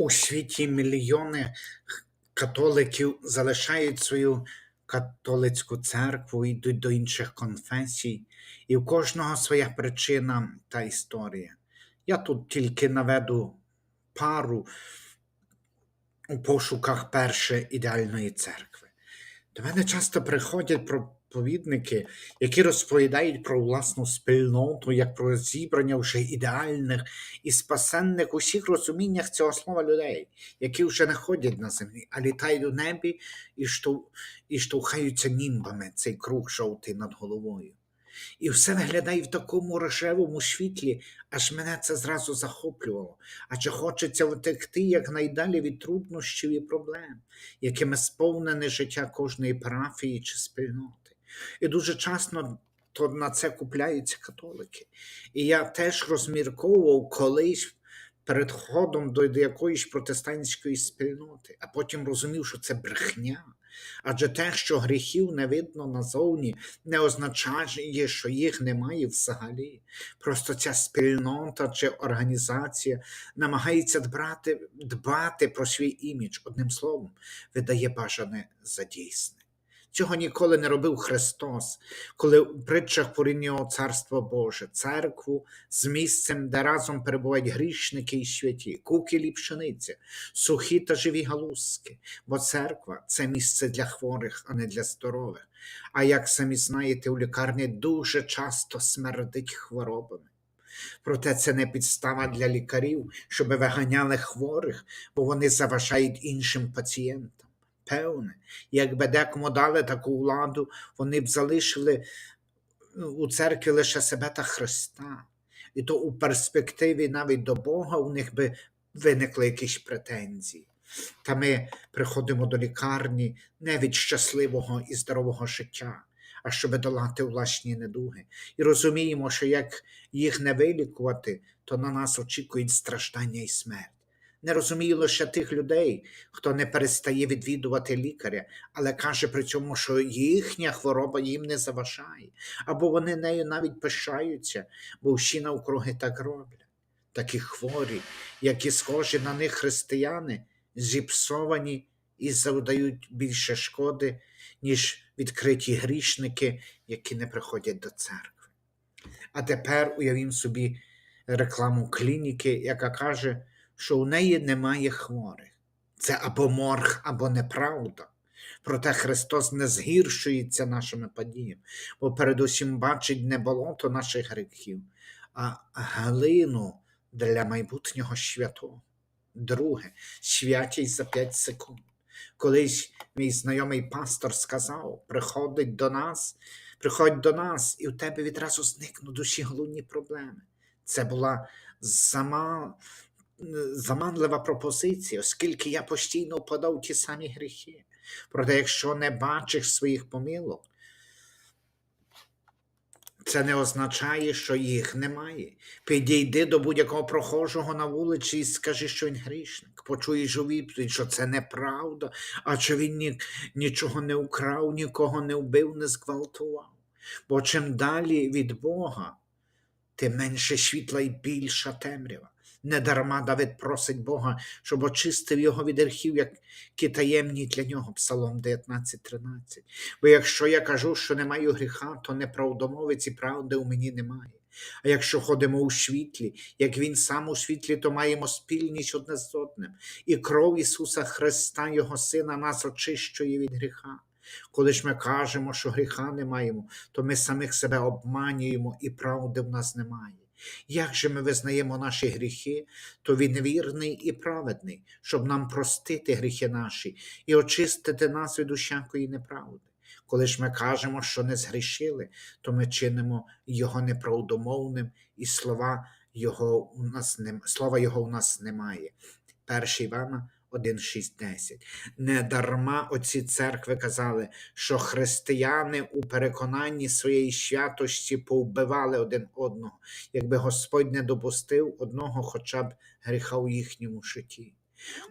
У світі мільйони католиків залишають свою католицьку церкву, йдуть до інших конфесій, і в кожного своя причина та історія. Я тут тільки наведу пару у пошуках першої ідеальної церкви. До мене часто приходять проповідники, які розповідають про власну спільноту, як про зібрання вже ідеальних і спасенних у всіх розуміннях цього слова людей, які вже не ходять на землі, а літають у небі і, і штовхаються німбами цей круг жовтий над головою. І все виглядає в такому рожевому світлі, аж мене це зразу захоплювало, адже хочеться втекти якнайдалі від труднощів і проблем, якими сповнене життя кожної парафії чи спільноти. І дуже часто то на це купляються католики. І я теж розмірковував колись перед ходом до якоїсь протестантської спільноти, а потім розумів, що це брехня. Адже те, що гріхів не видно назовні, не означає, що їх немає взагалі. Просто ця спільнота чи організація намагається дбати, дбати про свій імідж, одним словом, видає бажане за дійсне. Цього ніколи не робив Христос, коли у притчах порівнював Царство Боже, церкву з місцем, де разом перебувають грішники і святі, кукілі і пшениця, сухі та живі галузки, бо церква це місце для хворих, а не для здорових. А як самі знаєте, у лікарні дуже часто смердить хворобами. Проте це не підстава для лікарів, щоб виганяли хворих, бо вони заважають іншим пацієнтам. Певне, якби декому дали таку владу, вони б залишили у церкві лише себе та Христа. І то у перспективі навіть до Бога у них би виникли якісь претензії. Та ми приходимо до лікарні не від щасливого і здорового життя, а щоб долати власні недуги. І розуміємо, що як їх не вилікувати, то на нас очікують страждання і смерть. Не розумію лише тих людей, хто не перестає відвідувати лікаря, але каже при цьому, що їхня хвороба їм не заважає, або вони нею навіть пишаються, бо всі навкруги так роблять. Такі хворі, які схожі на них християни, зіпсовані і завдають більше шкоди, ніж відкриті грішники, які не приходять до церкви. А тепер уявім собі рекламу клініки, яка каже, що у неї немає хворих. Це або морг, або неправда. Проте Христос не згіршується нашими падіннями, бо передусім бачить не болото наших гріхів, а глину для майбутнього святого. Друге, святість за 5 секунд. Колись мій знайомий пастор сказав: приходить до нас, приходь до нас, і у тебе відразу зникнуть усі головні проблеми. Це була сама заманлива пропозиція, оскільки я постійно впадав в ті самі гріхи. Проте, якщо не бачиш своїх помилок, це не означає, що їх немає. Підійди до будь-якого прохожого на вулиці і скажи, що він грішник. Почуєш у відповідь, що це неправда, а що він ні, нічого не украв, нікого не вбив, не зґвалтував. Бо чим далі від Бога, тим менше світла і більша темрява. Недарма Давид просить Бога, щоб очистив його від гріхів, як таємні для нього, Псалом 19.13. Бо якщо я кажу, що не маю гріха, то неправдомовиць і правди у мені немає. А якщо ходимо у світлі, як Він сам у світлі, то маємо спільність одне з одним, і кров Ісуса Христа, Його Сина, нас очищує від гріха. Коли ж ми кажемо, що гріха не маємо, то ми самих себе обманюємо і правди в нас немає. Як же ми визнаємо наші гріхи, то він вірний і праведний, щоб нам простити гріхи наші і очистити нас від усякої неправди. Коли ж ми кажемо, що не згрішили, то ми чинимо Його неправдомовним, і слова Його у нас слова Його у нас немає. 1 Івана 1,6,10. Недарма оці церкви казали, що християни у переконанні своєї святості повбивали один одного, якби Господь не допустив одного хоча б гріха у їхньому житті.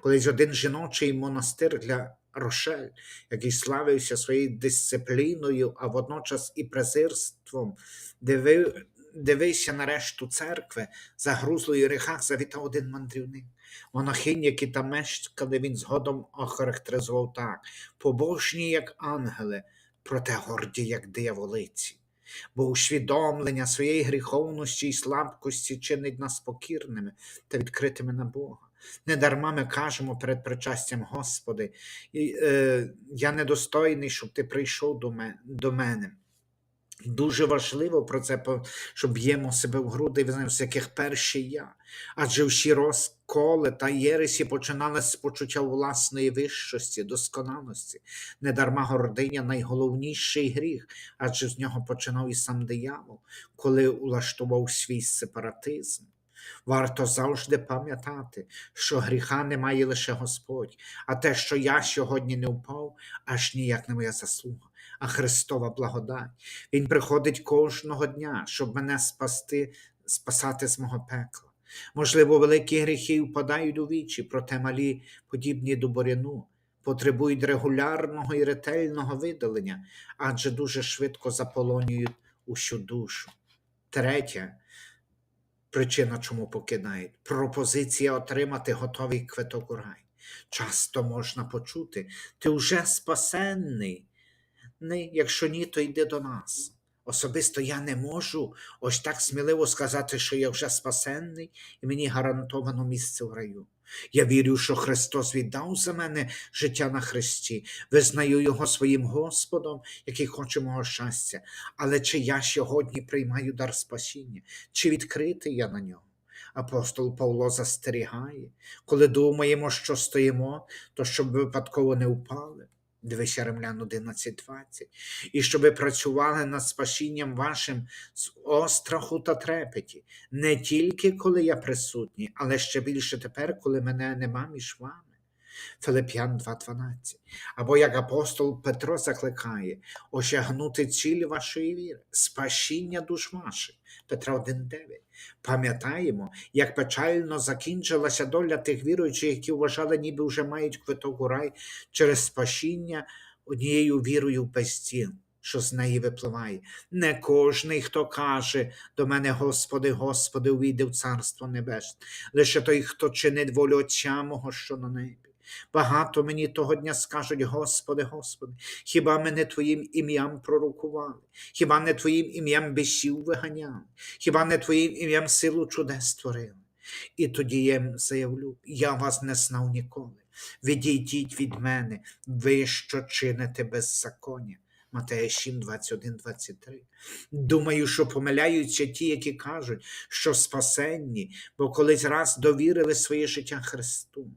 Колись один жіночий монастир для Рошель, який славився своєю дисципліною, а водночас і презирством, дивив, дивився на решту церкви, загрузлої гріхах завітав один мандрівник. Монахинь, які там мешкали, він згодом охарактеризував так: побожні, як ангели, проте горді, як дияволиці. Бо усвідомлення своєї гріховності і слабкості чинить нас покірними та відкритими на Бога. Недарма ми кажемо перед причастям Господи, і, е, я недостойний, щоб ти прийшов до мене. Дуже важливо про це, щоб б'ємо себе в груди, з яких перший я. Адже всі розколи та єресі починали з почуття власної вищості, досконалості. Недарма гординя найголовніший гріх, адже з нього починав і сам диявол, коли улаштував свій сепаратизм. Варто завжди пам'ятати, що гріха не має лише Господь, а те, що я сьогодні не впав, аж ніяк не моя заслуга, а Христова благодать. Він приходить кожного дня, щоб мене спасти, спасати з мого пекла. Можливо, великі гріхи впадають у вічі, проте малі, подібні до буряну, потребують регулярного і ретельного видалення, адже дуже швидко заполонюють усю душу. Третє, причина, чому покидають, пропозиція отримати готовий квиток у рай. Часто можна почути, ти вже спасенний. Якщо ні, то йди до нас. Особисто я не можу ось так сміливо сказати, що я вже спасенний і мені гарантовано місце в раю. Я вірю, що Христос віддав за мене життя на Христі, визнаю Його своїм Господом, який хоче мого щастя. Але чи я сьогодні приймаю дар спасіння, чи відкритий я на нього? Апостол Павло застерігає, коли думаємо, що стоїмо, то щоб випадково не впали. Дивися Римлян 11.20. І щоб працювали над спасінням вашим з остраху та трепеті, не тільки коли я присутній, але ще більше тепер, коли мене нема між вами. Филип'ян 2.12. Або як апостол Петро закликає осягнути ціль вашої віри, спасіння душ ваших. Петра 1.9. Пам'ятаємо, як печально закінчилася доля тих віруючих, які вважали, ніби вже мають квиток у рай через спасіння однією вірою в безцін, що з неї випливає. Не кожний, хто каже до мене, Господи, Господи, увійде в Царство Небесне, лише той, хто чинить волю Отця мого, що на небі. Багато мені того дня скажуть, Господи, Господи, хіба ми не Твоїм ім'ям пророкували, хіба не Твоїм ім'ям бісів виганяли, хіба не Твоїм ім'ям силу чудес творили? І тоді я заявлю, я вас не знав ніколи. Відійдіть від мене, ви, що чините беззаконня. Матея 7, 21, 23. Думаю, що помиляються ті, які кажуть, що спасенні, бо колись раз довірили своє життя Христу.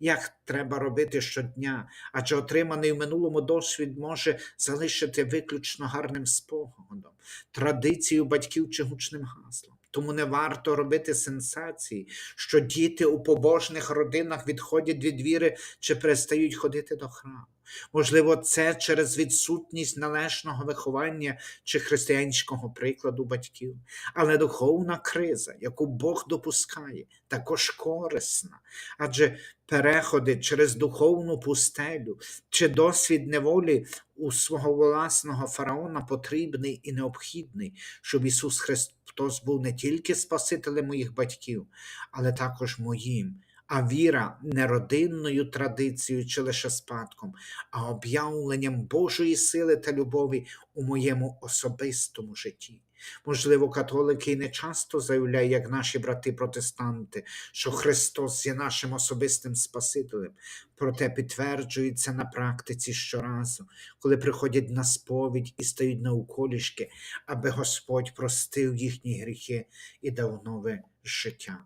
Як треба робити щодня, адже отриманий в минулому досвід може залишити виключно гарним спогадом, традицією батьків чи гучним гаслом. Тому не варто робити сенсації, що діти у побожних родинах відходять від віри чи перестають ходити до храму. Можливо, це через відсутність належного виховання чи християнського прикладу батьків. Але духовна криза, яку Бог допускає, також корисна, адже переходи через духовну пустелю чи досвід неволі у свого власного фараона потрібний і необхідний, щоб Ісус Христос був не тільки Спасителем моїх батьків, але також моїм. А віра не родинною традицією чи лише спадком, а об'явленням Божої сили та любові у моєму особистому житті. Можливо, католики не часто заявляють, як наші брати-протестанти, що Христос є нашим особистим Спасителем, проте підтверджується на практиці щоразу, коли приходять на сповідь і стають навколішки, аби Господь простив їхні гріхи і дав нове життя.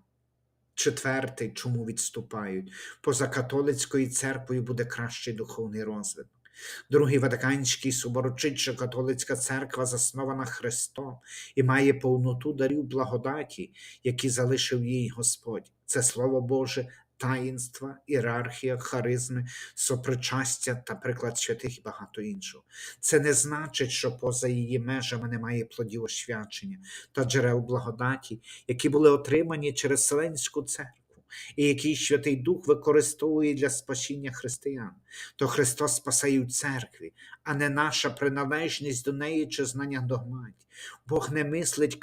Четвертий, чому відступають? Поза католицькою церквою буде кращий духовний розвиток. Другий Ватиканський собор учить, що католицька церква заснована Христом і має повноту дарів благодаті, які залишив їй Господь. Це Слово Боже, таїнства, ієрархія, харизми, сопричастя та приклад святих і багато іншого. Це не значить, що поза її межами немає плодів освячення та джерел благодаті, які були отримані через Селенську церкву. І який Святий Дух використовує для спасіння християн, то Христос спасає в церкві, а не наша приналежність до неї чи знання догматів. Бог не мислить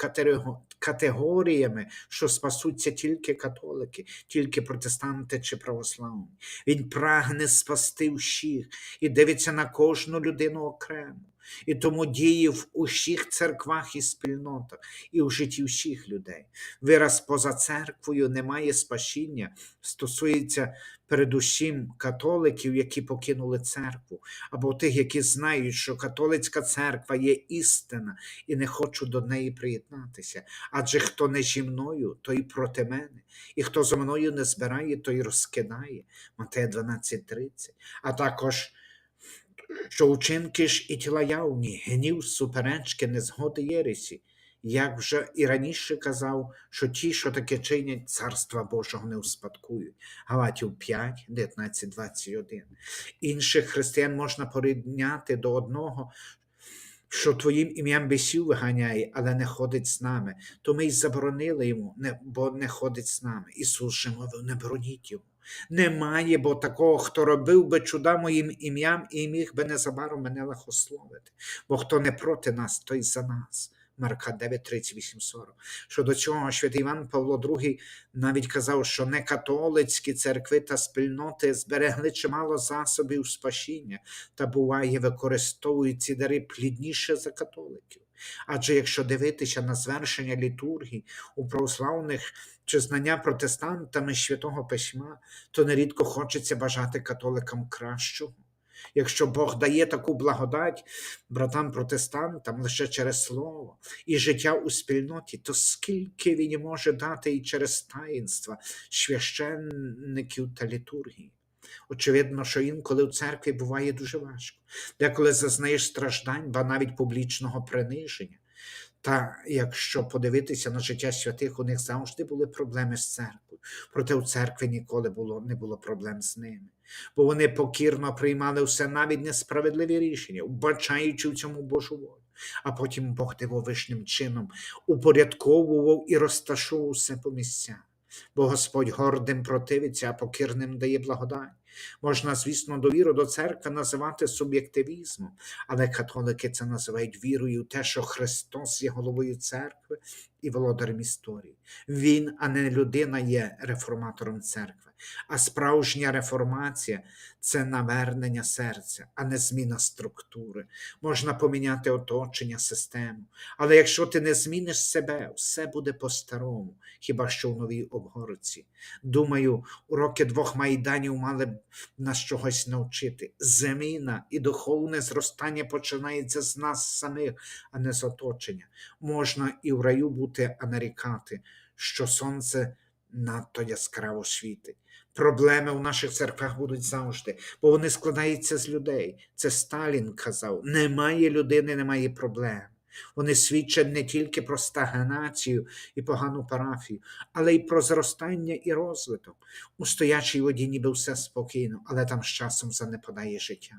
категоріями, що спасуться тільки католики, тільки протестанти чи православні. Він прагне спасти всіх і дивиться на кожну людину окремо. І тому діє в усіх церквах і спільнотах, і в житті всіх людей. Вираз поза церквою немає спасіння, стосується передусім католиків, які покинули церкву, або тих, які знають, що католицька церква є істина і не хочуть до неї приєднатися. Адже хто не зі мною, той проти мене, і хто зо мною не збирає, той розкидає. Матея 12:30. А також що учинки ж і тіла явні, гнів, суперечки, незгоди єресі. Як вже і раніше казав, що ті, що таке чинять, царства Божого не успадкують. Галатів 5, 19, 21. Інших християн можна порівняти до одного, що твоїм ім'ям бісів виганяє, але не ходить з нами. То ми й заборонили йому, бо не ходить з нами. Ісус же мовив, не броніть йому. Немає, бо такого, хто робив би чуда моїм ім'ям і міг би незабаром мене лихословити. Бо хто не проти нас, той за нас. Марка 9, 38, 40. Щодо цього, святий Іван Павло II навіть казав, що не католицькі церкви та спільноти зберегли чимало засобів спасіння та буває, використовують ці дари плідніше за католиків. Адже якщо дивитися на звершення літургій у православних чи знання протестантами святого письма, то нерідко хочеться бажати католикам кращого. Якщо Бог дає таку благодать братам-протестантам лише через слово і життя у спільноті, то скільки він може дати і через таїнства священників та літургії? Очевидно, що інколи в церкві буває дуже важко, деколи зазнаєш страждань, ба навіть публічного приниження. Та якщо подивитися на життя святих, у них завжди були проблеми з церквою, проте у церкві ніколи було, не було проблем з ними, бо вони покірно приймали все навіть несправедливі рішення, вбачаючи в цьому Божу волю. А потім Бог дивовижним чином упорядковував і розташовував все по місцях. Бо Господь гордим противиться, а покірним дає благодать. Можна, звісно, довіру до церкви називати суб'єктивізмом, але католики це називають вірою в те, що Христос є головою церкви і володарем історії. Він, а не людина, є реформатором церкви. А справжня реформація це навернення серця, а не зміна структури. Можна поміняти оточення, систему. Але якщо ти не зміниш себе, все буде по-старому, хіба що в новій обгорці. Думаю, уроки двох майданів мали б нас чогось навчити. Зміна і духовне зростання починається з нас самих, а не з оточення. Можна і в раю бути, а нарікати, що сонце надто яскраво світить. Проблеми в наших церквах будуть завжди, бо вони складаються з людей. Це Сталін казав: немає людини, немає проблем. Вони свідчать не тільки про стагнацію і погану парафію, але й про зростання і розвиток. У стоячій воді ніби все спокійно, але там з часом занепадає життя.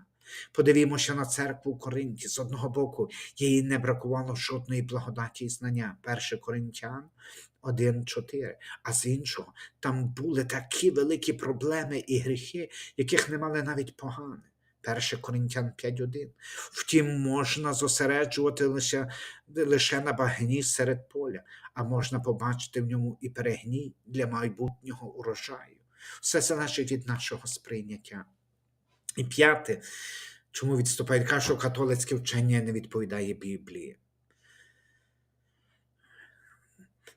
Подивімося на церкву Коринті. З одного боку, їй не бракувало жодної благодаті і знання. 1 Коринтян 1.4. А з іншого, там були такі великі проблеми і гріхи, яких не мали навіть погани. 1 Коринтян 5.1. Втім, можна зосереджувати лише, на багні серед поля, а можна побачити в ньому і перегній для майбутнього урожаю. Все залежить від нашого сприйняття. І п'яте, чому відступають, кажуть, що католицьке вчення не відповідає Біблії.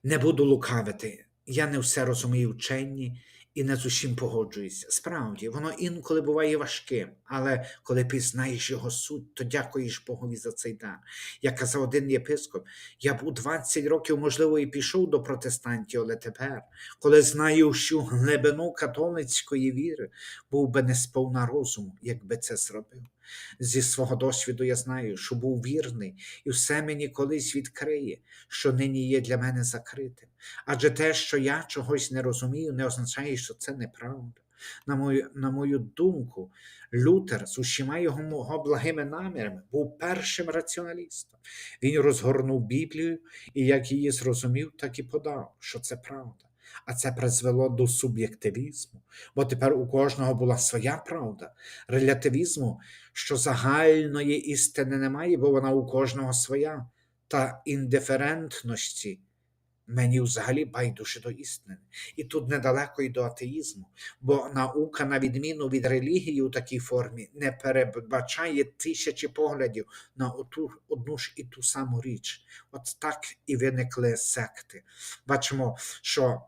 Не буду лукавити. Я не все розумію вченні і не з усім погоджуюся. Справді, воно інколи буває важким, але коли пізнаєш його суть, то дякуєш Богові за цей дар. Як казав один єпископ, я б у 20 років, можливо, і пішов до протестантів, але тепер, коли знаю всю глибину католицької віри, був би не сповна розуму, якби це зробив. Зі свого досвіду я знаю, що був вірний, і все мені колись відкриє, що нині є для мене закритим. Адже те, що я чогось не розумію, не означає, що це неправда. На мою, на мою думку, Лютер з усіма його благими намірами був першим раціоналістом. Він розгорнув Біблію і як її зрозумів, так і подав, що це правда. А це призвело до суб'єктивізму, бо тепер у кожного була своя правда, релятивізму, що загальної істини немає, бо вона у кожного своя, та індиферентності. Мені взагалі байдуже до істини. І тут недалеко й до атеїзму, бо наука, на відміну від релігії у такій формі, не передбачає тисячі поглядів на оту, одну ж і ту саму річ. От так і виникли секти. Бачимо, що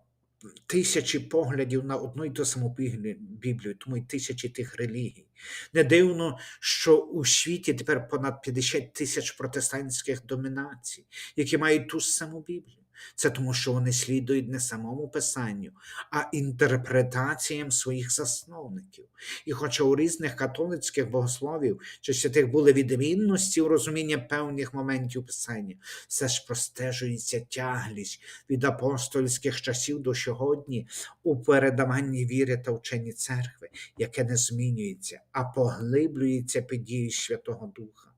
тисячі поглядів на одну і ту саму Біблію, тому й тисячі тих релігій. Не дивно, що у світі тепер понад 50 тисяч протестантських домінацій, які мають ту саму Біблію. Це тому, що вони слідують не самому писанню, а інтерпретаціям своїх засновників. І хоча у різних католицьких богословів чи святих були відмінності у розумінні певних моментів писання, все ж простежується тяглість від апостольських часів до сьогодні у передаванні віри та вченні церкви, яке не змінюється, а поглиблюється під дією Святого Духа.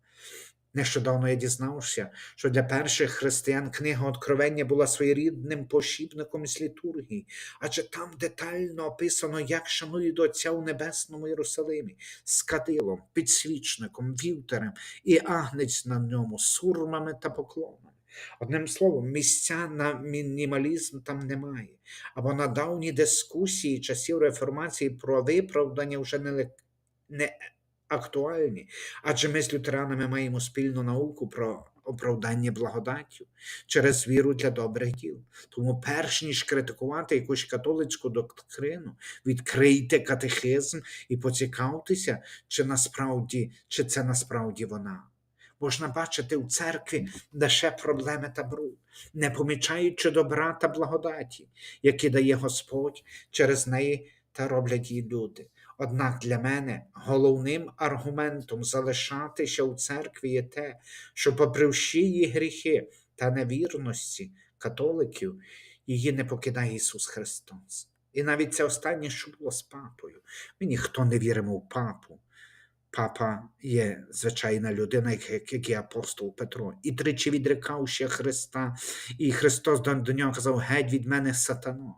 Нещодавно я дізнався, що для перших християн книга Откровення була своєрідним пошіпником з літургії, адже там детально описано, як шанують Отця у небесному Єрусалимі, з кадилом, підсвічником, вівтарем і агнець на ньому, сурмами та поклонами. Одним словом, місця на мінімалізм там немає, або на давні дискусії часів реформації про виправдання вже не, не актуальні, адже ми з лютеранами маємо спільну науку про оправдання благодаттю через віру для добрих діл. Тому, перш ніж критикувати якусь католицьку доктрину, відкрийте катехизм і поцікавтеся, чи насправді, чи це насправді вона. Можна бачити у церкві лише проблеми та бруд, не помічаючи добра та благодаті, які дає Господь через неї та роблять її люди. Однак для мене головним аргументом залишатися у церкві є те, що, попри всі її гріхи та невірності католиків, її не покидає Ісус Христос. І навіть це останнє, що було з папою. Ми ніхто не віримо в папу. Папа є звичайна людина, як, і апостол Петро, і тричі відрекав ще Христа, і Христос до нього казав: Геть від мене сатано.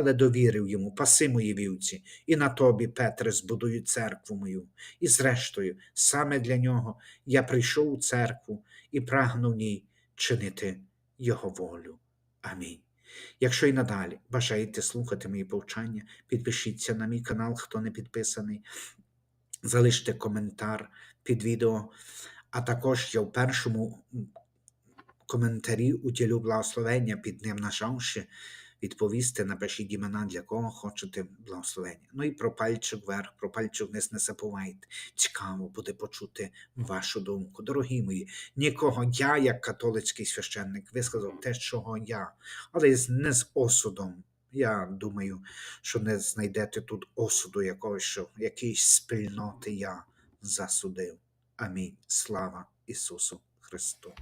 Але довірив йому, паси мої вівці, і на тобі, Петре, збудую церкву мою. І зрештою, саме для нього я прийшов у церкву і прагну в ній чинити його волю. Амінь. Якщо і надалі бажаєте слухати мої повчання, підпишіться на мій канал, хто не підписаний, залиште коментар під відео, а також я в першому коментарі уділю благословення під ним нажавши відповісти, напишіть імена, для кого хочете благословення. Ну і про пальчик вверх, про пальчик вниз не забувайте. Цікаво буде почути вашу думку. Дорогі мої, нікого я, як католицький священник, висказав те, чого я, але не з осудом. Я думаю, що не знайдете тут осуду якогось, що якоїсь спільноти я засудив. Амінь. Слава Ісусу Христу.